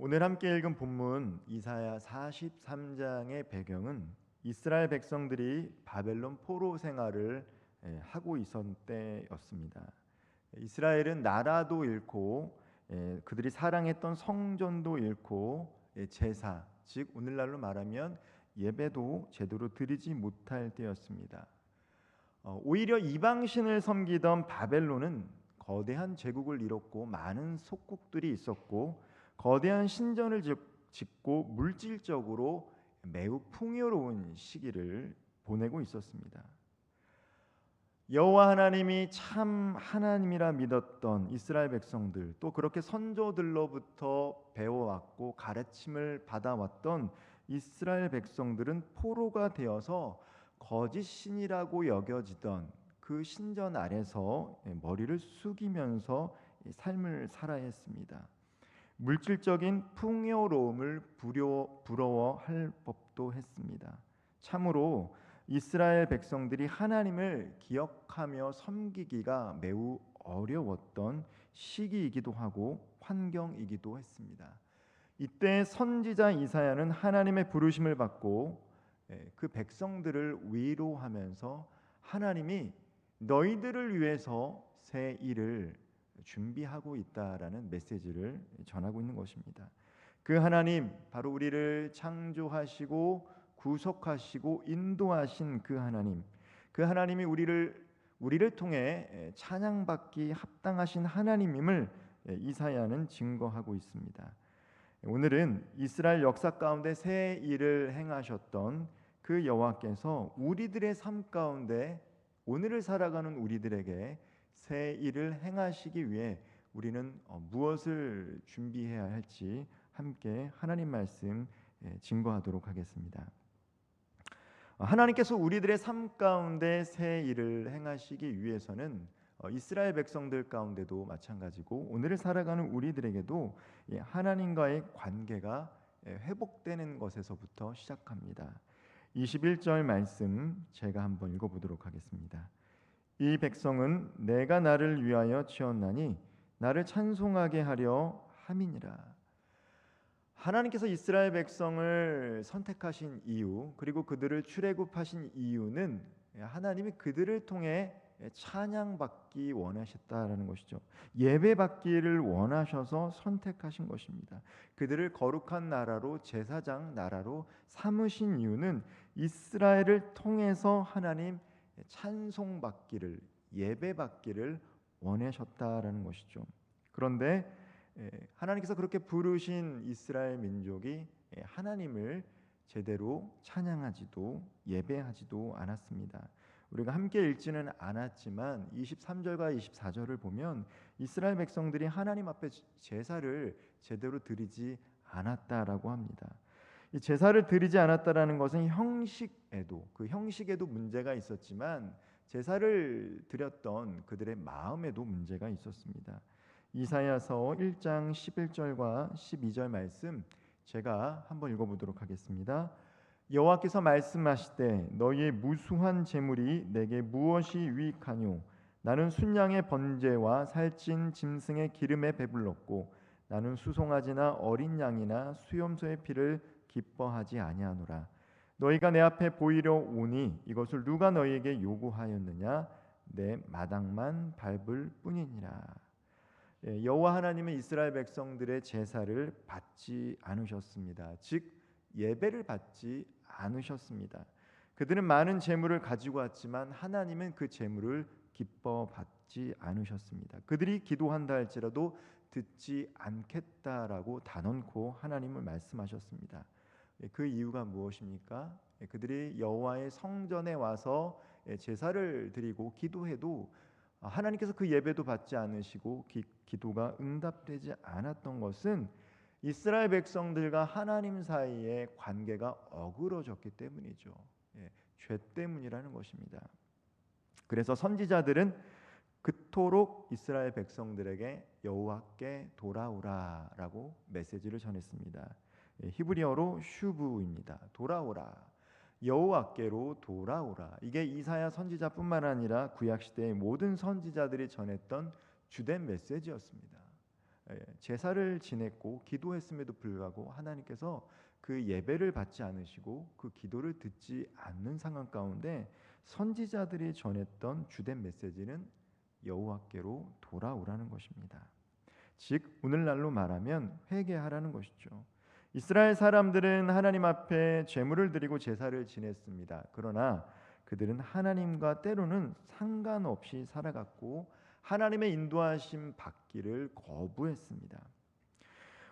오늘 함께 읽은 본문 이사야 43장의 배경은 이스라엘 백성들이 바벨론 포로 생활을 예, 하고 있었던 때였습니다. 이스라엘은 나라도 잃고 예, 그들이 사랑했던 성전도 잃고 예, 제사 즉 오늘날로 말하면 예배도 제대로 드리지 못할 때였습니다. 어, 오히려 이방신을 섬기던 바벨론은 거대한 제국을 이뤘고 많은 속국들이 있었고 거대한 신전을 짓고 물질적으로 매우 풍요로운 시기를 보내고 있었습니다. 여호와 하나님이 참 하나님이라 믿었던 이스라엘 백성들 또 그렇게 선조들로부터 배워왔고 가르침을 받아왔던 이스라엘 백성들은 포로가 되어서 거짓 신이라고 여겨지던 그 신전 아래서 머리를 숙이면서 삶을 살아야 했습니다. 물질적인 풍요로움을 부러워할 법도 했습니다. 참으로 이스라엘 백성들이 하나님을 기억하며 섬기기가 매우 어려웠던 시기이기도 하고 환경이기도 했습니다. 이때 선지자 이사야는 하나님의 부르심을 받고 예, 그 백성들을 위로하면서 하나님이 너희들을 위해서 새 일을 준비하고 있다라는 메시지를 전하고 있는 것입니다. 그 하나님 바로 우리를 창조하시고 구속하시고 인도하신 그 하나님 그 하나님이 우리를 우리를 통해 찬양받기 합당하신 하나님임을 이사야는 증거하고 있습니다. 오늘은 이스라엘 역사 가운데 새 일을 행하셨던 그 여호와께서 우리들의 삶 가운데 오늘을 살아가는 우리들에게 새 일을 행하시기 위해 우리는 어, 무엇을 준비해야 할지 함께 하나님 말씀 증거하도록 하겠습니다. 어, 하나님께서 우리들의 삶 가운데 새 일을 행하시기 위해서는 어, 이스라엘 백성들 가운데도 마찬가지고 오늘을 살아가는 우리들에게도 하나님과의 관계가 회복되는 것에서부터 시작합니다. 21절 말씀 제가 한번 읽어보도록 하겠습니다. 이 백성은 내가 나를 위하여 지었나니 나를 찬송하게 하려 함이니라. 하나님께서 이스라엘 백성을 선택하신 이유 그리고 그들을 출애굽하신 이유는 하나님이 그들을 통해 찬양받기 원하셨다라는 것이죠. 예배받기를 원하셔서 선택하신 것입니다. 그들을 거룩한 나라로 제사장 나라로 삼으신 이유는 이스라엘을 통해서 하나님 찬송받기를 예배받기를 원하셨다라는 것이죠. 그런데 하나님께서 그렇게 부르신 이스라엘 민족이 하나님을 제대로 찬양하지도 예배하지도 않았습니다. 우리가 함께 읽지는 않았지만 23절과 24절을 보면 이스라엘 백성들이 하나님 앞에 제사를 제대로 드리지 않았다라고 합니다. 이 제사를 드리지 않았다라는 것은 형식에도 그 형식에도 문제가 있었지만 제사를 드렸던 그들의 마음에도 문제가 있었습니다. 이사야서 1장 11절과 12절 말씀 제가 한번 읽어보도록 하겠습니다. 여호와께서 말씀하시되 너희의 무수한 재물이 내게 무엇이 유익하뇨 나는 순양의 번제와 살찐 짐승의 기름에 배불렀고 나는 수송아지나 어린 양이나 수염소의 피를 기뻐하지 아니하노라 너희가 내 앞에 보이려 오니 이것을 누가 너희에게 요구하였느냐 내 마당만 밟을 뿐이니라 예, 여호와 하나님은 이스라엘 백성들의 제사를 받지 않으셨습니다. 즉 예배를 받지 않으셨습니다. 그들은 많은 재물을 가지고 왔지만 하나님은 그 재물을 기뻐 받지 않으셨습니다. 그들이 기도한다 할지라도 듣지 않겠다라고 단언코 하나님을 말씀하셨습니다. 예, 그 이유가 무엇입니까? 예, 그들이 여호와의 성전에 와서 예, 제사를 드리고 기도해도 하나님께서 그 예배도 받지 않으시고 기, 기도가 응답되지 않았던 것은 이스라엘 백성들과 하나님 사이의 관계가 어그러졌기 때문이죠. 예, 죄 때문이라는 것입니다. 그래서 선지자들은 그토록 이스라엘 백성들에게 여호와께 돌아오라라고 메시지를 전했습니다. 예, 히브리어로 슈브입니다. 돌아오라. 여호와께로 돌아오라. 이게 이사야 선지자뿐만 아니라 구약 시대의 모든 선지자들이 전했던 주된 메시지였습니다. 예, 제사를 지냈고 기도했음에도 불구하고 하나님께서 그 예배를 받지 않으시고 그 기도를 듣지 않는 상황 가운데 선지자들이 전했던 주된 메시지는 여호와께로 돌아오라는 것입니다. 즉 오늘날로 말하면 회개하라는 것이죠. 이스라엘 사람들은 하나님 앞에 제물을 드리고 제사를 지냈습니다. 그러나 그들은 하나님과 때로는 상관없이 살아갔고 하나님의 인도하심 받기를 거부했습니다.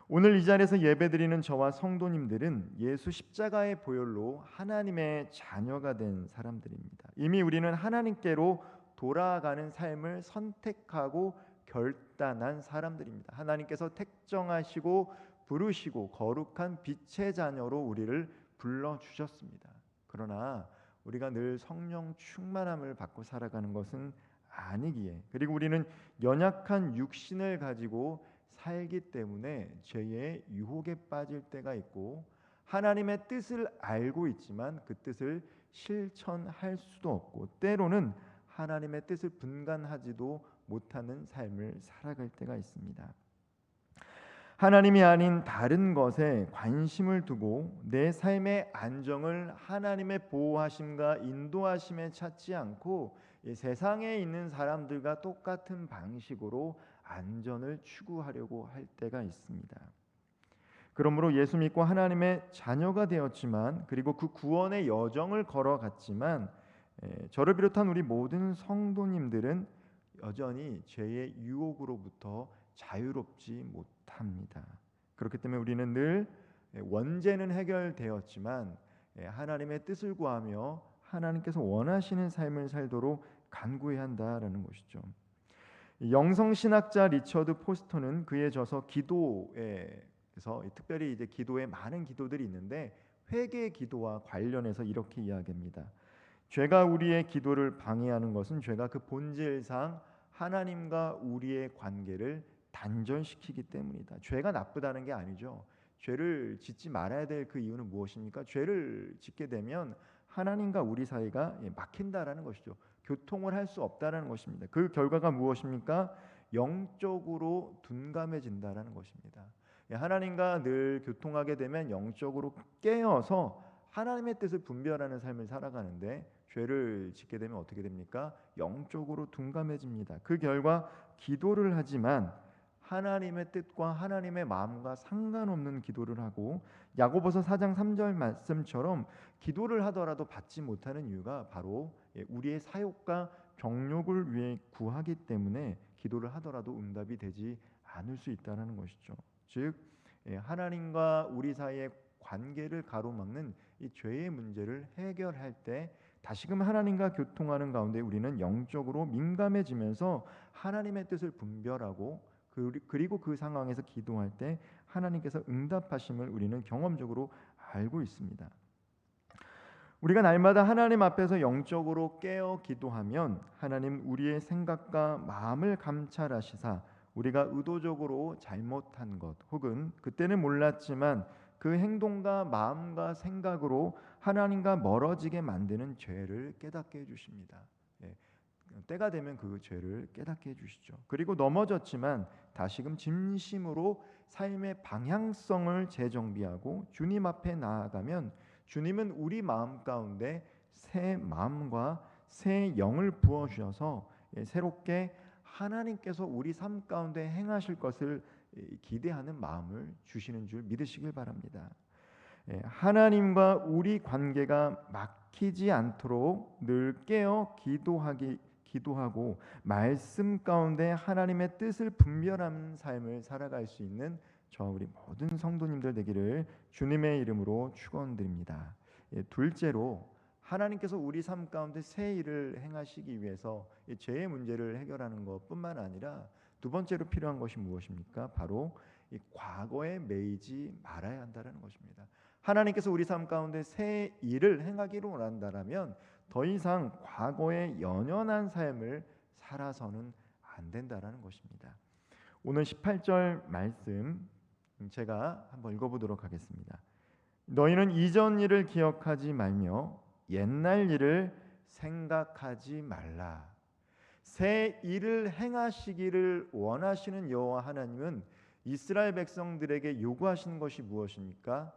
오늘 이 자리에서 예배드리는 저와 성도님들은 예수 십자가의 보혈로 하나님의 자녀가 된 사람들입니다. 이미 우리는 하나님께로 돌아가는 삶을 선택하고 결단한 사람들입니다. 하나님께서 택정하시고 부르시고 거룩한 빛의 자녀로 우리를 불러 주셨습니다. 그러나 우리가 늘 성령 충만함을 받고 살아가는 것은 아니기에 그리고 우리는 연약한 육신을 가지고 살기 때문에 죄의 유혹에 빠질 때가 있고 하나님의 뜻을 알고 있지만 그 뜻을 실천할 수도 없고 때로는 하나님의 뜻을 분간하지도 못하는 삶을 살아갈 때가 있습니다. 하나님이 아닌 다른 것에 관심을 두고 내 삶의 안정을 하나님의 보호하심과 인도하심에 찾지 않고 세상에 있는 사람들과 똑같은 방식으로 안전을 추구하려고 할 때가 있습니다. 그러므로 예수 믿고 하나님의 자녀가 되었지만 그리고 그 구원의 여정을 걸어갔지만 저를 비롯한 우리 모든 성도님들은 여전히 죄의 유혹으로부터 자유롭지 못 합니다. 그렇기 때문에 우리는 늘 원죄는 해결되었지만 하나님의 뜻을 구하며 하나님께서 원하시는 삶을 살도록 간구해야 한다라는 것이죠. 영성 신학자 리처드 포스터는 그의 저서 기도에서 특별히 이제 기도에 많은 기도들이 있는데 회개 기도와 관련해서 이렇게 이야기합니다. 죄가 우리의 기도를 방해하는 것은 죄가 그 본질상 하나님과 우리의 관계를 단절시키기 때문이다. 죄가 나쁘다는 게 아니죠. 죄를 짓지 말아야 될 그 이유는 무엇입니까? 죄를 짓게 되면 하나님과 우리 사이가 예, 막힌다라는 것이죠. 교통을 할 수 없다라는 것입니다. 그 결과가 무엇입니까? 영적으로 둔감해진다라는 것입니다. 예, 하나님과 늘 교통하게 되면 영적으로 깨어서 하나님의 뜻을 분별하는 삶을 살아가는데 죄를 짓게 되면 어떻게 됩니까? 영적으로 둔감해집니다. 그 결과 기도를 하지만 하나님의 뜻과 하나님의 마음과 상관없는 기도를 하고 야고보서 4장 3절 말씀처럼 기도를 하더라도 받지 못하는 이유가 바로 예, 우리의 사욕과 정욕을 위해 구하기 때문에 기도를 하더라도 응답이 되지 않을 수 있다는 것이죠. 즉 예, 하나님과 우리 사이의 관계를 가로막는 이 죄의 문제를 해결할 때 다시금 하나님과 교통하는 가운데 우리는 영적으로 민감해지면서 하나님의 뜻을 분별하고 그리고 그 상황에서 기도할 때 하나님께서 응답하심을 우리는 경험적으로 알고 있습니다. 우리가 날마다 하나님 앞에서 영적으로 깨어 기도하면 하나님 우리의 생각과 마음을 감찰하시사 우리가 의도적으로 잘못한 것 혹은 그때는 몰랐지만 그 행동과 마음과 생각으로 하나님과 멀어지게 만드는 죄를 깨닫게 해 주십니다. 예, 때가 되면 그 죄를 깨닫게 해 주시죠. 그리고 넘어졌지만 다시금 진심으로 삶의 방향성을 재정비하고 주님 앞에 나아가면 주님은 우리 마음 가운데 새 마음과 새 영을 부어 주셔서 예, 새롭게 하나님께서 우리 삶 가운데 행하실 것을 기대하는 마음을 주시는 줄 믿으시길 바랍니다. 예, 하나님과 우리 관계가 막히지 않도록 늘 깨어 기도하기 기도하고 말씀 가운데 하나님의 뜻을 분별하는 삶을 살아갈 수 있는 저 우리 모든 성도님들 되기를 주님의 이름으로 축원드립니다. 예, 둘째로 하나님께서 우리 삶 가운데 새 일을 행하시기 위해서 죄의 문제를 해결하는 것뿐만 아니라 두 번째로 필요한 것이 무엇입니까? 바로 이 과거에 매이지 말아야 한다는 것입니다. 하나님께서 우리 삶 가운데 새 일을 행하기를 원한다라면 더 이상 과거에 연연한 삶을 살아서는 안 된다라는 것입니다. 오늘 18절 말씀 제가 한번 읽어보도록 하겠습니다. 너희는 이전 일을 기억하지 말며 옛날 일을 생각하지 말라. 새 일을 행하시기를 원하시는 여호와 하나님은 이스라엘 백성들에게 요구하시는 것이 무엇입니까?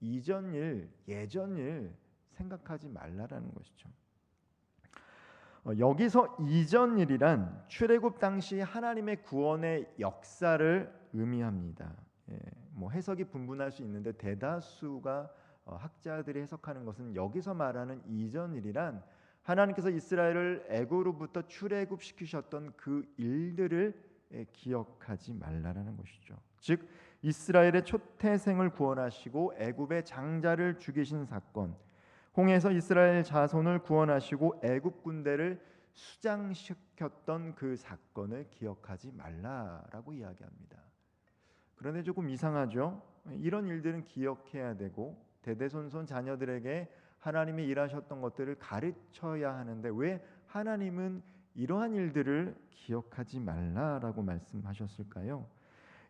이전 일, 예전 일 생각하지 말라라는 것이죠. 어, 여기서 이전 일이란 출애굽 당시 하나님의 구원의 역사를 의미합니다. 예, 뭐 해석이 분분할 수 있는데 대다수가 어, 학자들이 해석하는 것은 여기서 말하는 이전 일이란 하나님께서 이스라엘을 애고로부터 출애굽 시키셨던 그 일들을 예, 기억하지 말라라는 것이죠. 즉 이스라엘의 초태생을 구원하시고 애굽의 장자를 죽이신 사건, 홍해에서 이스라엘 자손을 구원하시고 애굽 군대를 수장시켰던 그 사건을 기억하지 말라라고 이야기합니다. 그런데 조금 이상하죠. 이런 일들은 기억해야 되고 대대손손 자녀들에게 하나님이 일하셨던 것들을 가르쳐야 하는데 왜 하나님은 이러한 일들을 기억하지 말라라고 말씀하셨을까요?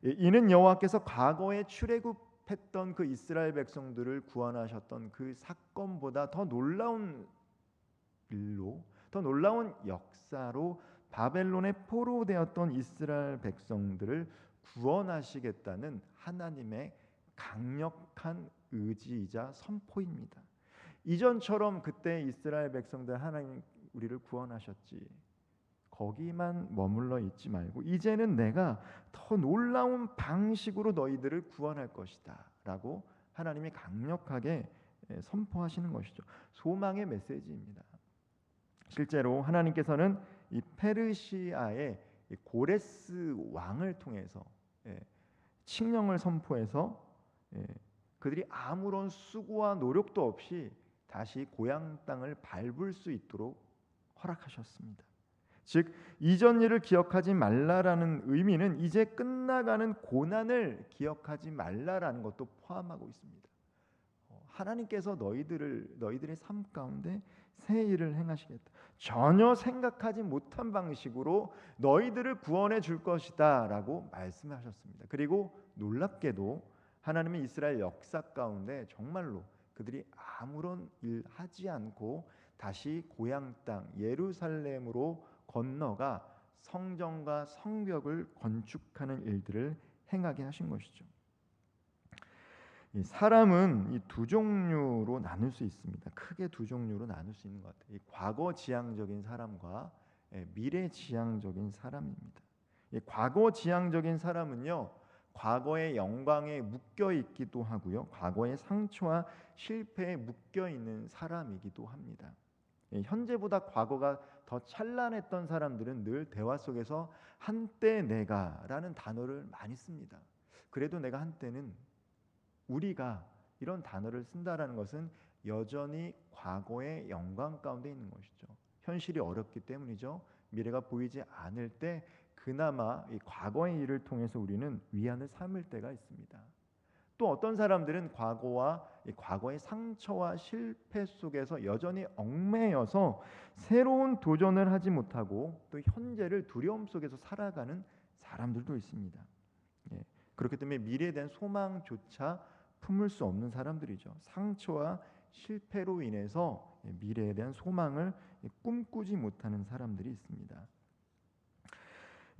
예, 이는 여호와께서 과거에 출애굽 했던 그 이스라엘 백성들을 구원하셨던 그 사건보다 더 놀라운 일로 더 놀라운 역사로 바벨론에 포로되었던 이스라엘 백성들을 구원하시겠다는 하나님의 강력한 의지이자 선포입니다. 이전처럼 그때 이스라엘 백성들 하나님 우리를 구원하셨지. 거기만 머물러 있지 말고 이제는 내가 더 놀라운 방식으로 너희들을 구원할 것이다라고 하나님이 강력하게 선포하시는 것이죠. 소망의 메시지입니다. 실제로 하나님께서는 이 페르시아의 고레스 왕을 통해서 예, 칙령을 선포해서 예, 그들이 아무런 수고와 노력도 없이 다시 고향 땅을 밟을 수 있도록 허락하셨습니다. 즉 이전 일을 기억하지 말라라는 의미는 이제 끝나가는 고난을 기억하지 말라라는 것도 포함하고 있습니다. 어, 하나님께서 너희들을 너희들의 삶 가운데 새 일을 행하시겠다. 전혀 생각하지 못한 방식으로 너희들을 구원해 줄 것이다라고 말씀하셨습니다. 그리고 놀랍게도 하나님의 이스라엘 역사 가운데 정말로 그들이 아무런 일 하지 않고 다시 고향 땅 예루살렘으로 건너가 성전과 성벽을 건축하는 일들을 행하게 하신 것이죠. 이 사람은 이 두 종류로 나눌 수 있습니다. 크게 두 종류로 나눌 수 있는 것 같아요. 이 과거 지향적인 사람과 예, 미래 지향적인 사람입니다. 이 과거 지향적인 사람은요, 과거의 영광에 묶여 있기도 하고요, 과거의 상처와 실패에 묶여 있는 사람이기도 합니다. 예, 현재보다 과거가 더 찬란했던 사람들은 늘 대화 속에서 한때 내가라는 단어를 많이 씁니다. 그래도 내가 한때는 우리가 이런 단어를 쓴다라는 것은 여전히 과거의 영광 가운데 있는 것이죠. 현실이 어렵기 때문이죠. 미래가 보이지 않을 때 그나마 이 과거의 일을 통해서 우리는 위안을 삼을 때가 있습니다. 또 어떤 사람들은 과거와 과거의 상처와 실패 속에서 여전히 얽매여서 새로운 도전을 하지 못하고 또 현재를 두려움 속에서 살아가는 사람들도 있습니다. 예, 그렇기 때문에 미래에 대한 소망조차 품을 수 없는 사람들이죠. 상처와 실패로 인해서 미래에 대한 소망을 꿈꾸지 못하는 사람들이 있습니다.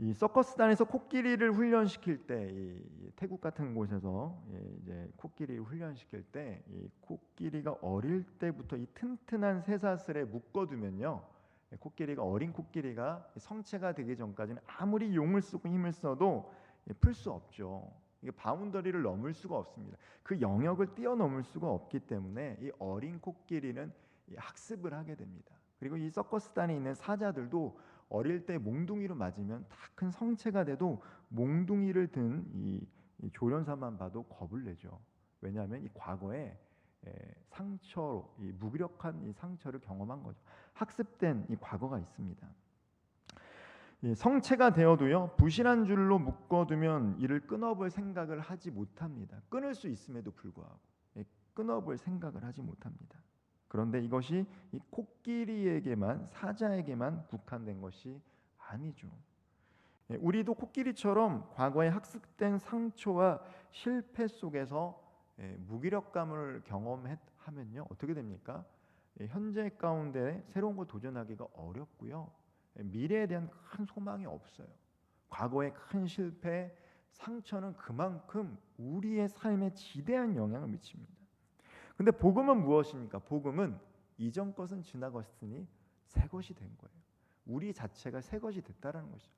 이 서커스단에서 코끼리를 훈련시킬 때, 이 태국 같은 곳에서 이제 코끼리를 훈련시킬 때, 이 코끼리가 어릴 때부터 이 튼튼한 쇠사슬에 묶어두면요, 코끼리가 어린 코끼리가 성체가 되기 전까지는 아무리 용을 쓰고 힘을 써도 풀 수 없죠. 이게 바운더리를 넘을 수가 없습니다. 그 영역을 뛰어넘을 수가 없기 때문에 이 어린 코끼리는 학습을 하게 됩니다. 그리고 이 서커스단에 있는 사자들도 어릴 때 몽둥이로 맞으면 다 큰 성체가 돼도 몽둥이를 든이 이 조련사만 봐도 겁을 내죠. 왜냐하면 이 과거에 에, 상처로 이 무기력한 이 상처를 경험한 거죠. 학습된 이 과거가 있습니다. 예, 성체가 되어도요 부실한 줄로 묶어두면 이를 끊어볼 생각을 하지 못합니다. 끊을 수 있음에도 불구하고 예, 끊어볼 생각을 하지 못합니다. 그런데 이것이 이 코끼리에게만 사자에게만 국한된 것이 아니죠. 예, 우리도 코끼리처럼 과거에 학습된 상처와 실패 속에서 무기력감을 경험하면요 어떻게 됩니까? 현재 가운데 새로운 걸 도전하기가 어렵고요. 미래에 대한 큰 소망이 없어요. 과거의 큰 실패, 상처는 그만큼 우리의 삶에 지대한 영향을 미칩니다. 근데 복음은 무엇입니까? 복음은 이전 것은 지나갔으니 새 것이 된 거예요. 우리 자체가 새 것이 됐다라는 것이죠.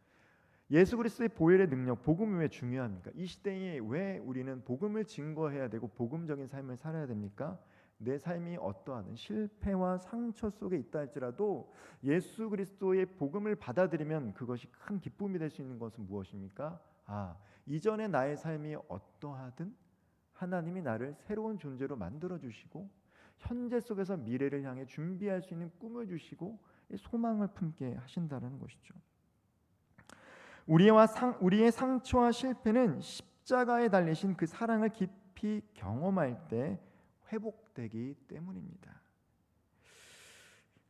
예수 그리스도의 보혈의 능력, 복음이 왜 중요합니까? 이 시대에 왜 우리는 복음을 증거해야 되고 복음적인 삶을 살아야 됩니까? 내 삶이 어떠하든 실패와 상처 속에 있다 할지라도 예수 그리스도의 복음을 받아들이면 그것이 큰 기쁨이 될 수 있는 것은 무엇입니까? 아, 이전의 나의 삶이 어떠하든 하나님이 나를 새로운 존재로 만들어 주시고 현재 속에서 미래를 향해 준비할 수 있는 꿈을 주시고 소망을 품게 하신다는 것이죠. 우리와 상, 우리의 상처와 실패는 십자가에 달리신 그 사랑을 깊이 경험할 때 회복되기 때문입니다.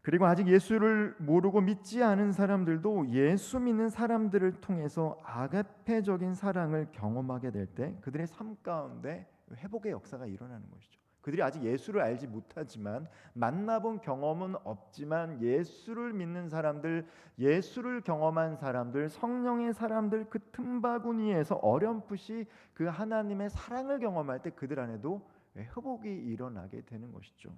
그리고 아직 예수를 모르고 믿지 않은 사람들도 예수 믿는 사람들을 통해서 아가페적인 사랑을 경험하게 될 때 그들의 삶 가운데 회복의 역사가 일어나는 것이죠. 그들이 아직 예수를 알지 못하지만 만나본 경험은 없지만 예수를 믿는 사람들, 예수를 경험한 사람들, 성령의 사람들 그 틈바구니에서 어렴풋이 그 하나님의 사랑을 경험할 때 그들 안에도 회복이 일어나게 되는 것이죠.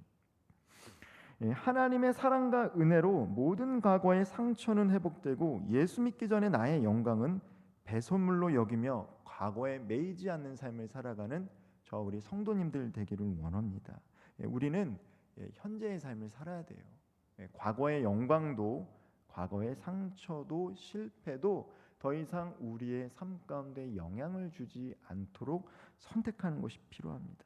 예, 하나님의 사랑과 은혜로 모든 과거의 상처는 회복되고 예수 믿기 전에 나의 영광은 배선물로 여기며 과거에 매이지 않는 삶을 살아가는 저 우리 성도님들 되기를 원합니다. 예, 우리는 예, 현재의 삶을 살아야 돼요. 과거의 영광도 과거의 상처도 실패도 더 이상 우리의 삶 가운데 영향을 주지 않도록 선택하는 것이 필요합니다.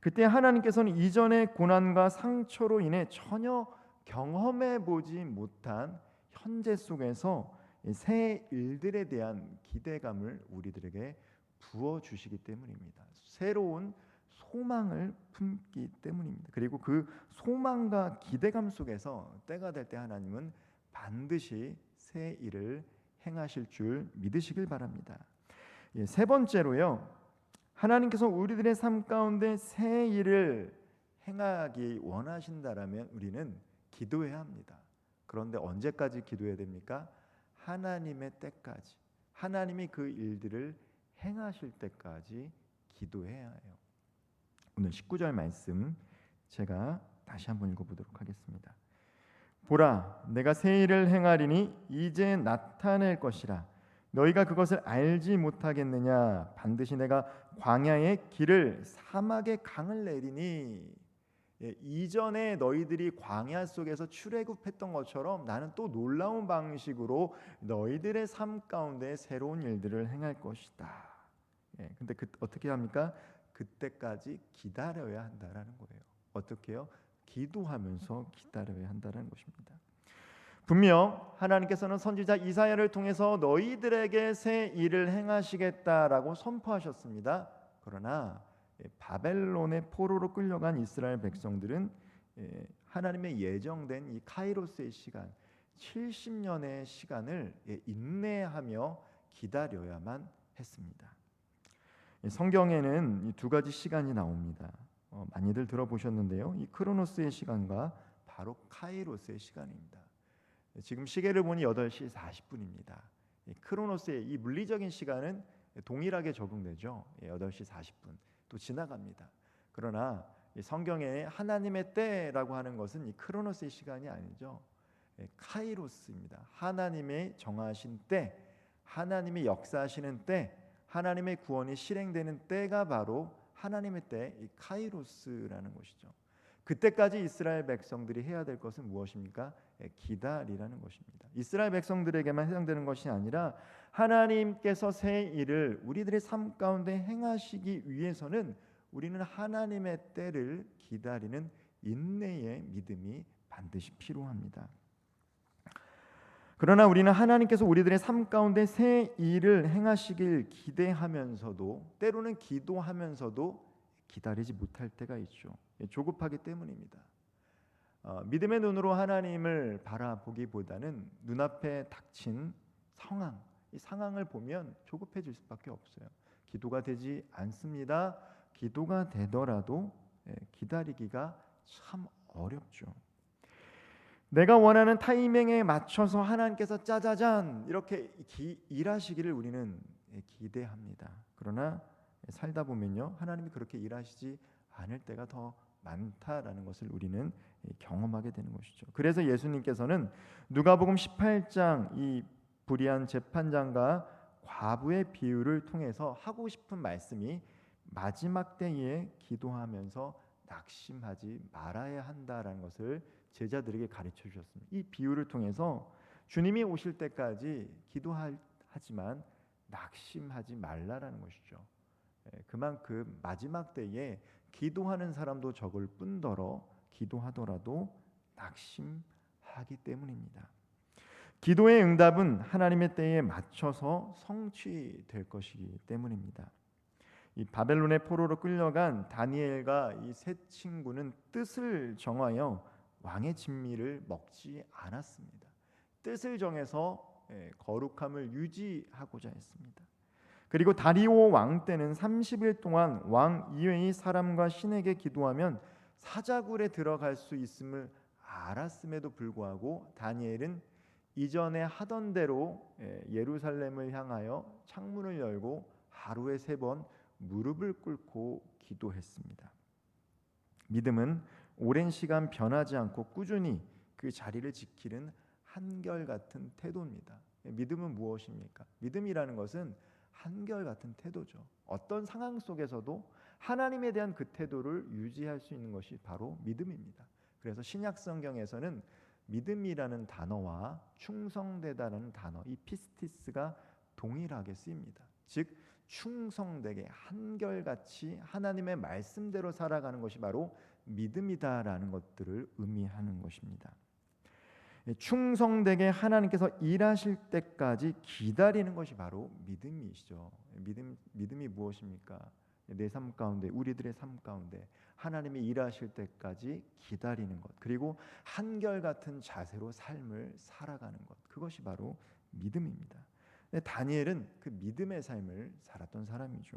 그때 하나님께서는 이전의 고난과 상처로 인해 전혀 경험해 보지 못한 현재 속에서 새 일들에 대한 기대감을 우리들에게 부어 주시기 때문입니다. 새로운 소망을 품기 때문입니다. 그리고 그 소망과 기대감 속에서 때가 될 때 하나님은 반드시 새 일을 행하실 줄 믿으시길 바랍니다. 예, 세 번째로요. 하나님께서 우리들의 삶 가운데 새 일을 행하기 원하신다라면 우리는 기도해야 합니다. 그런데 언제까지 기도해야 됩니까? 하나님의 때까지. 하나님이 그 일들을 행하실 때까지 기도해야 해요. 오늘 19절 말씀 제가 다시 한번 읽어 보도록 하겠습니다. 보라 내가 새 일을 행하리니 이제 나타낼 것이라 너희가 그것을 알지 못하겠느냐 반드시 내가 광야의 길을 사막의 강을 내리니 예, 이전에 너희들이 광야 속에서 출애굽했던 것처럼 나는 또 놀라운 방식으로 너희들의 삶 가운데 새로운 일들을 행할 것이다. 예, 근데 그 어떻게 합니까? 그때까지 기다려야 한다라는 거예요. 어떻게요? 기도하면서 기다려야 한다는 것입니다. 분명 하나님께서는 선지자 이사야를 통해서 너희들에게 새 일을 행하시겠다라고 선포하셨습니다. 그러나 예, 바벨론의 포로로 끌려간 이스라엘 백성들은 예, 하나님의 예정된 이 카이로스의 시간 70년의 시간을 예, 인내하며 기다려야만 했습니다. 성경에는 두 가지 시간이 나옵니다. 어, 많이들 들어보셨는데요. 이 크로노스의 시간과 바로 카이로스의 시간입니다. 지금 시계를 보니 8시 40분입니다. 크로노스의 이 물리적인 시간은 동일하게 적용되죠. 8시 40분 또 지나갑니다. 그러나 성경에 하나님의 때라고 하는 것은 이 크로노스의 시간이 아니죠. 카이로스입니다. 하나님의 정하신 때, 하나님의 역사하시는 때, 하나님의 구원이 실행되는 때가 바로 하나님의 때, 이 카이로스라는 것이죠. 그때까지 이스라엘 백성들이 해야 될 것은 무엇입니까? 예, 기다리라는 것입니다. 이스라엘 백성들에게만 해당되는 것이 아니라 하나님께서 새 일을 우리들의 삶 가운데 행하시기 위해서는 우리는 하나님의 때를 기다리는 인내의 믿음이 반드시 필요합니다. 그러나 우리는 하나님께서 우리들의 삶 가운데 새 일을 행하시길 기대하면서도 때로는 기도하면서도 기다리지 못할 때가 있죠. 예, 조급하기 때문입니다. 어, 믿음의 눈으로 하나님을 바라보기보다는 눈앞에 닥친 상황, 이 상황을 보면 조급해질 수밖에 없어요. 기도가 되지 않습니다. 기도가 되더라도 예, 기다리기가 참 어렵죠. 내가 원하는 타이밍에 맞춰서 하나님께서 짜자잔 이렇게 기, 일하시기를 우리는 기대합니다. 그러나 살다 보면요 하나님이 그렇게 일하시지 않을 때가 더 많다라는 것을 우리는 경험하게 되는 것이죠. 그래서 예수님께서는 누가복음 18장 이 불의한 재판장과 과부의 비유를 통해서 하고 싶은 말씀이 마지막 때에 기도하면서 낙심하지 말아야 한다라는 것을 제자들에게 가르쳐 주셨습니다. 이 비유를 통해서 주님이 오실 때까지 기도하지만 낙심하지 말라라는 것이죠. 예, 그만큼 마지막 때에 기도하는 사람도 적을 뿐더러 기도하더라도 낙심하기 때문입니다. 기도의 응답은 하나님의 때에 맞춰서 성취될 것이기 때문입니다. 이 바벨론의 포로로 끌려간 다니엘과 이 세 친구는 뜻을 정하여 왕의 진미를 먹지 않았습니다. 뜻을 정해서 예, 거룩함을 유지하고자 했습니다. 그리고 다리오 왕 때는 30일 동안 왕 이외의 사람과 신에게 기도하면 사자굴에 들어갈 수 있음을 알았음에도 불구하고 다니엘은 이전에 하던 대로 예, 예루살렘을 향하여 창문을 열고 하루에 세 번 무릎을 꿇고 기도했습니다. 믿음은 오랜 시간 변하지 않고 꾸준히 그 자리를 지키는 한결같은 태도입니다. 믿음은 무엇입니까? 믿음이라는 것은 한결같은 태도죠. 어떤 상황 속에서도 하나님에 대한 그 태도를 유지할 수 있는 것이 바로 믿음입니다. 그래서 신약 성경에서는 믿음이라는 단어와 충성되다라는 단어, 이 피스티스가 동일하게 쓰입니다. 즉 충성되게 한결같이 하나님의 말씀대로 살아가는 것이 바로 믿음이다라는 것들을 의미하는 것입니다. 예, 충성되게 하나님께서 일하실 때까지 기다리는 것이 바로 믿음이시죠. 믿음 믿음이 무엇입니까? 내 삶 가운데 우리들의 삶 가운데 하나님이 일하실 때까지 기다리는 것 그리고 한결같은 자세로 삶을 살아가는 것 그것이 바로 믿음입니다. 다니엘은 그 믿음의 삶을 살았던 사람이죠.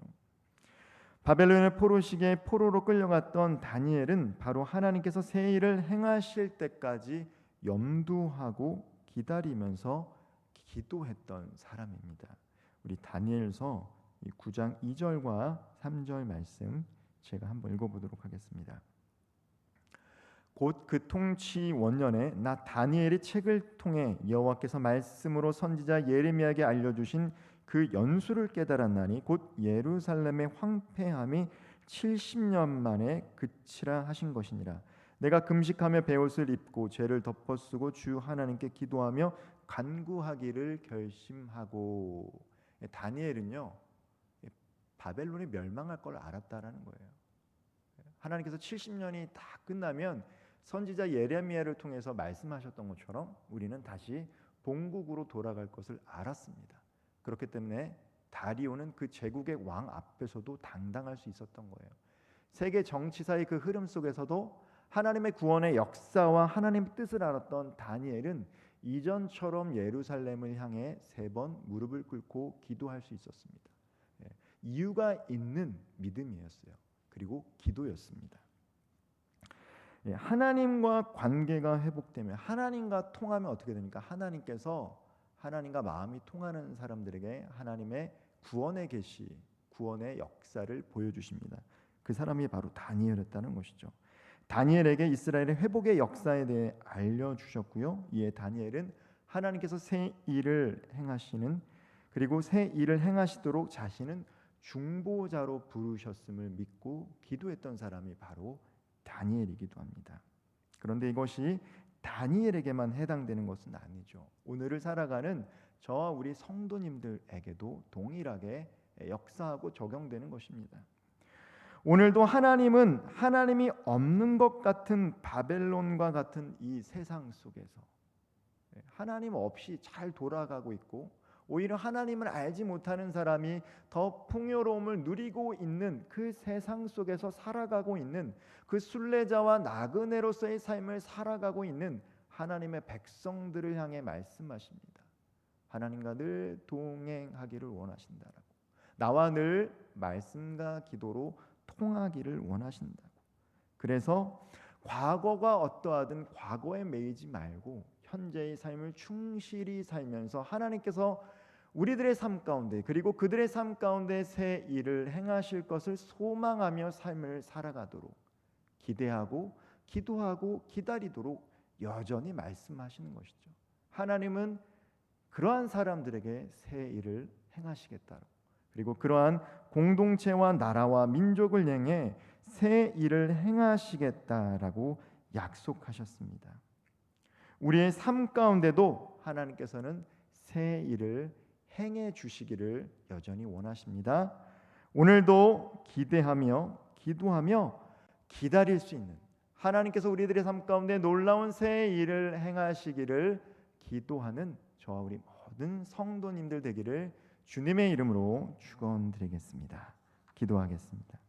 바벨론의 포로식에 포로로 끌려갔던 다니엘은 바로 하나님께서 새 일을 행하실 때까지 염두하고 기다리면서 기도했던 사람입니다. 우리 다니엘서 9장 2절과 3절 말씀 제가 한번 읽어보도록 하겠습니다. 곧 그 통치 원년에 나 다니엘이 책을 통해 여호와께서 말씀으로 선지자 예레미야에게 알려주신 그 연수를 깨달았나니 곧 예루살렘의 황폐함이 70년 만에 그치라 하신 것이니라. 내가 금식하며 베옷을 입고 죄를 덮어쓰고 주 하나님께 기도하며 간구하기를 결심하고 다니엘은요 바벨론이 멸망할 걸 알았다라는 거예요. 하나님께서 70년이 다 끝나면 선지자 예레미야를 통해서 말씀하셨던 것처럼 우리는 다시 본국으로 돌아갈 것을 알았습니다. 그렇기 때문에 다리오는 그 제국의 왕 앞에서도 당당할 수 있었던 거예요. 세계 정치사의 그 흐름 속에서도 하나님의 구원의 역사와 하나님의 뜻을 알았던 다니엘은 이전처럼 예루살렘을 향해 세 번 무릎을 꿇고 기도할 수 있었습니다. 예, 이유가 있는 믿음이었어요. 그리고 기도였습니다. 예, 하나님과 관계가 회복되면 하나님과 통하면 어떻게 됩니까? 하나님께서 하나님과 마음이 통하는 사람들에게 하나님의 구원의 계시, 구원의 역사를 보여주십니다. 그 사람이 바로 다니엘이었다는 것이죠. 다니엘에게 이스라엘의 회복의 역사에 대해 알려주셨고요. 이에 다니엘은 하나님께서 새 일을 행하시는 그리고 새 일을 행하시도록 자신은 중보자로 부르셨음을 믿고 기도했던 사람이 바로 다니엘이기도 합니다. 그런데 이것이 다니엘에게만 해당되는 것은 아니죠. 오늘을 살아가는 저와 우리 성도님들에게도 동일하게 역사하고 적용되는 것입니다. 오늘도 하나님은 하나님이 없는 것 같은 바벨론과 같은 이 세상 속에서 하나님 없이 잘 돌아가고 있고 오히려 하나님을 알지 못하는 사람이 더 풍요로움을 누리고 있는 그 세상 속에서 살아가고 있는 그 순례자와 나그네로서의 삶을 살아가고 있는 하나님의 백성들을 향해 말씀하십니다. 하나님과 늘 동행하기를 원하신다라고. 나와 늘 말씀과 기도로 통하기를 원하신다고. 그래서 과거가 어떠하든 과거에 매이지 말고 현재의 삶을 충실히 살면서 하나님께서 우리들의 삶 가운데 그리고 그들의 삶 가운데 새 일을 행하실 것을 소망하며 삶을 살아가도록 기대하고 기도하고 기다리도록 여전히 말씀하시는 것이죠. 하나님은 그러한 사람들에게 새 일을 행하시겠다. 그리고 그러한 공동체와 나라와 민족을 향해 새 일을 행하시겠다라고 약속하셨습니다. 우리의 삶 가운데도 하나님께서는 새 일을 행해 주시기를 여전히 원하십니다. 오늘도 기대하며 기도하며 기다릴 수 있는 하나님께서 우리들의 삶 가운데 놀라운 새 일을 행하시기를 기도하는 저와 우리 모든 성도님들 되기를 주님의 이름으로 축원드리겠습니다. 기도하겠습니다.